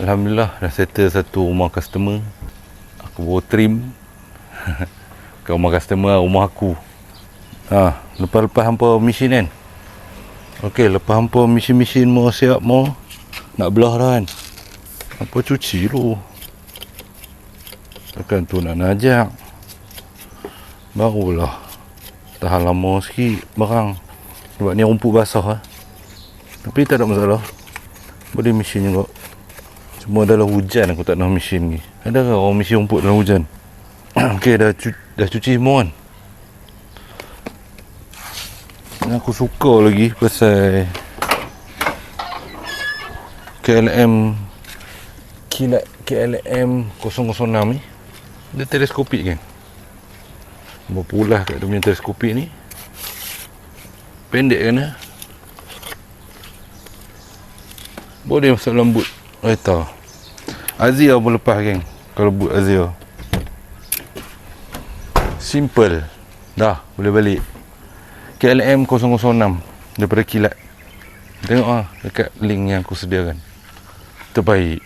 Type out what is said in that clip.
Alhamdulillah dah settle satu rumah customer. Aku bawa trim. Ke rumah customer rumah aku. Ha, lepas-lepas hampa mesin kan. Okey, lepas hampa mesin-mesin mau siap mau nak belah dah kan. Hampa cuci dulu. Takkan tu nak najak. Barulah tahan lama sikit barang. Sebab ni rumput basah lah. Tapi tak ada masalah. Boleh mesin juga. Cuma dalam hujan aku tak nak mesin ni. Ada ke orang mesin rumput dalam hujan? Okey dah cu- dah cuci semua kan. Yang aku suka lagi pasal KLM kilat KLM 006 ni dia teleskopik kan. Berpulah kat dia punya teleskopik ni. Pendek kan ya? Boleh masuk lembut kereta. Azia pun lepas geng. Kalau boot Azia. Simple. Dah, boleh balik. KLM 006 daripada kilat. Tengok ah dekat link yang aku sediakan. Terbaik.